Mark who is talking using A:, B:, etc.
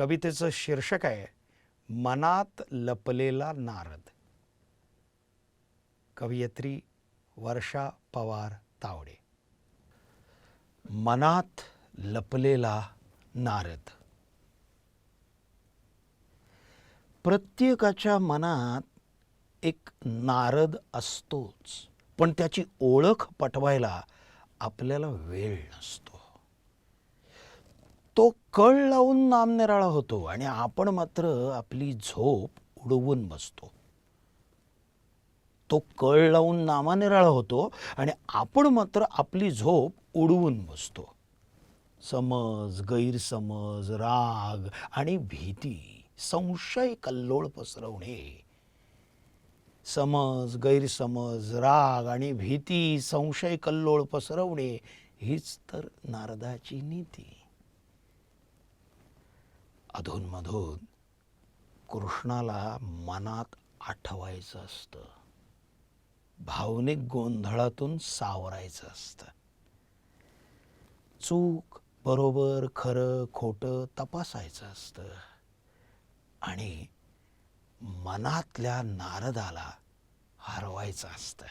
A: कवितेचं शीर्षक आहे मनात लपलेला नारद. कवयित्री वर्षा पवार तावडे. मनात लपलेला नारद. प्रत्येकाच्या मनात एक नारद असतोच पण त्याची ओळख पटवायला आपल्याला वेळ नसतो. तो कळ लावून नामनिराळा होतो आणि आपण मात्र आपली झोप उडवून बसतो. तो कळ लावून नामानिराळा होतो आणि आपण मात्र आपली झोप उडवून बसतो. समज गैरसमज राग आणि भीती संशय कल्लोळ पसरवणे. समज गैरसमज राग आणि भीती संशय कल्लोळ पसरवणे हीच तर नारदाची नीती. अधूनमधून कृष्णाला मनात आठवायचं असतं. भावनिक गोंधळातून सावरायचं असतं. चूक बरोबर खरं खोटं तपासायचं असतं. आणि मनातल्या नारदाला हरवायचं असतं.